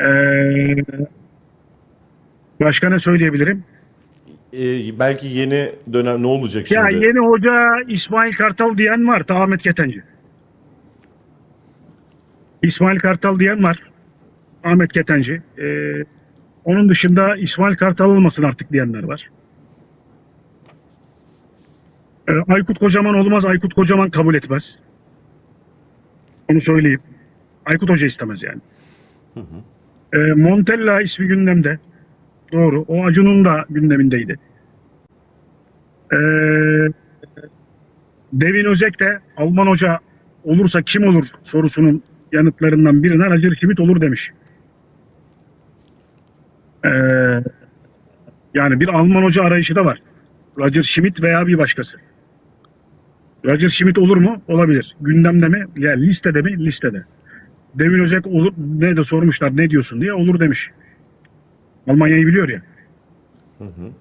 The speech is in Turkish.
Ee, başka ne söyleyebilirim? Ee, belki yeni dönem ne olacak şimdi? Ya yeni hoca İsmail Kartal diyen var. Ta Ahmet Ketenci. İsmail Kartal diyen var. Ahmet Ketenci. Ee, onun dışında İsmail Kartal olmasın artık diyenler var. Ee, Aykut Kocaman olmaz. Aykut Kocaman kabul etmez. Onu söyleyeyim. Aykut Hoca istemez yani. Ee, Montella ismi gündemde. Doğru. O Acun'un da gündemindeydi. Ee, Devin Özek de Alman hoca olursa kim olur sorusunun yanıtlarından birine Roger Schmidt olur demiş. Ee, yani bir Alman hoca arayışı da var. Roger Schmidt veya bir başkası. Roger Schmidt olur mu? Olabilir. Gündemde mi? Ya listede mi? Listede. Devin Özek olur. Ne de sormuşlar ne diyorsun diye olur demiş. Almanya'yı biliyor ya. Hı hı.